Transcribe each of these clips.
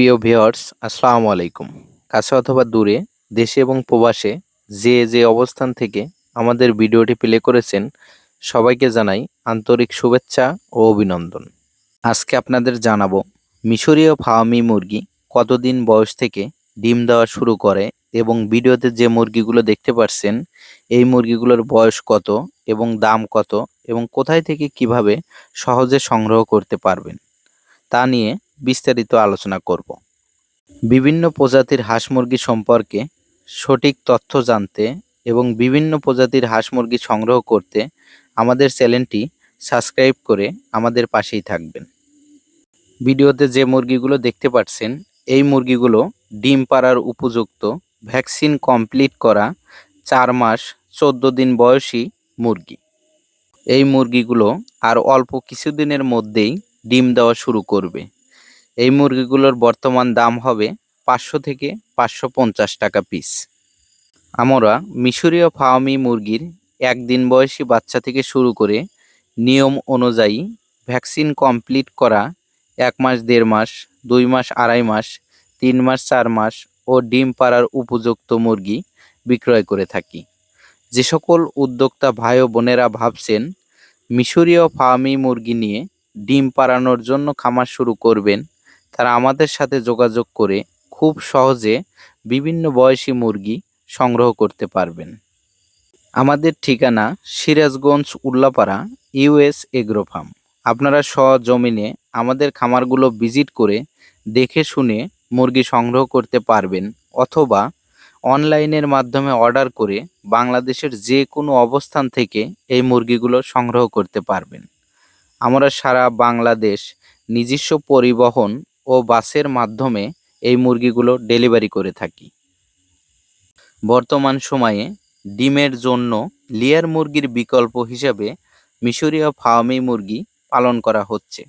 প্রিয় ভিউয়ার্স, আসসালামু আলাইকুম। কাছে অথবা দূরে, দেশে এবং প্রবাসে যে যে অবস্থান থেকে আমাদের ভিডিওটি প্লে করেছেন, সবাইকে জানাই আন্তরিক শুভেচ্ছা ও অভিনন্দন। আজকে আপনাদের জানাব, মিশরীয় ফার্মি মুরগি কতদিন বয়স থেকে ডিম দেওয়া শুরু করে এবং ভিডিওতে যে মুরগিগুলো দেখতে পাচ্ছেন এই মুরগিগুলোর বয়স কত এবং দাম কত এবং কোথায় থেকে কীভাবে সহজে সংগ্রহ করতে পারবেন, তা নিয়ে বিস্তারিত আলোচনা করব। বিভিন্ন প্রজাতির হাঁস মুরগি সম্পর্কে সঠিক তথ্য জানতে এবং বিভিন্ন প্রজাতির হাঁস মুরগি সংগ্রহ করতে আমাদের চ্যানেলটি সাবস্ক্রাইব করে আমাদের পাশেই থাকবেন। ভিডিওতে যে মুরগিগুলো দেখতে পাচ্ছেন, এই মুরগিগুলো ডিম পাড়ার উপযুক্ত ভ্যাকসিন কমপ্লিট করা চার মাস চোদ্দ দিন বয়সী মুরগি। এই মুরগিগুলো আর অল্প কিছুদিনের মধ্যেই ডিম দেওয়া শুরু করবে। এই মুরগিগুলোর বর্তমান দাম হবে পাঁচশো থেকে পাঁচশো পঞ্চাশ টাকা পিস আমরা মিশরীয় ফার্মি মুরগির একদিন বয়সী বাচ্চা থেকে শুরু করে নিয়ম অনুযায়ী ভ্যাকসিন কমপ্লিট করা এক মাস, দেড় মাস, দুই মাস, আড়াই মাস, তিন মাস, চার মাস ও ডিম পাড়ার উপযুক্ত মুরগি বিক্রয় করে থাকি। যে সকল উদ্যোক্তা ভাই ও বোনেরা ভাবছেন, মিশরীয় ফার্মি মুরগি নিয়ে ডিম পাড়ানোর জন্য খামার শুরু করবেন তারা আমাদের সাথে যোগাযোগ করে খুব সহজে বিভিন্ন বয়সী মুরগি সংগ্রহ করতে পারবেন। আমাদের ঠিকানা Sirajganj Ullapara US agro farm. আপনারা সজমিনে আমাদের খামারগুলো ভিজিট করে দেখে শুনে মুরগি সংগ্রহ করতে পারবেন অথবা অনলাইনের মাধ্যমে অর্ডার করে বাংলাদেশের যে কোনো অবস্থান থেকে এই মুরগিগুলো সংগ্রহ করতে পারবেন। আমরা সারা বাংলাদেশ নিজস্ব পরিবহন ও বাসের মাধ্যমে এই মুরগিগুলো ডেলিভারি করে থাকি। বর্তমান সময়ে ডিমের জন্য লেয়ার মুরগির বিকল্প হিসাবে মিশরীয় ফার্মি মুরগি পালন করা হচ্ছে।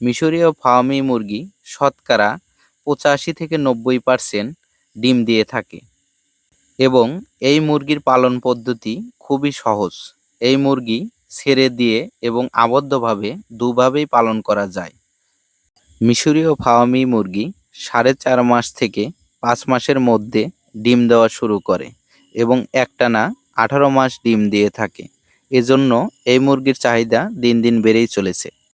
মিশরীয় ফার্মি মুরগি শতকরা পঁচাশি থেকে নব্বই পার্সেন্ট ডিম দিয়ে থাকে এবং এই মুরগির পালন পদ্ধতি খুবই সহজ। এই মুরগি ছেড়ে দিয়ে এবং আবদ্ধভাবে দুভাবেই পালন করা যায়। মিশরীয় ফাওয়ামি মুরগি সাড়ে চার মাস থেকে পাঁচ মাসের মধ্যে ডিম দেওয়া শুরু করে এবং একটানা আঠারো মাস ডিম দিয়ে থাকে। এজন্য এই মুরগির চাহিদা দিন দিন বেড়েই চলেছে।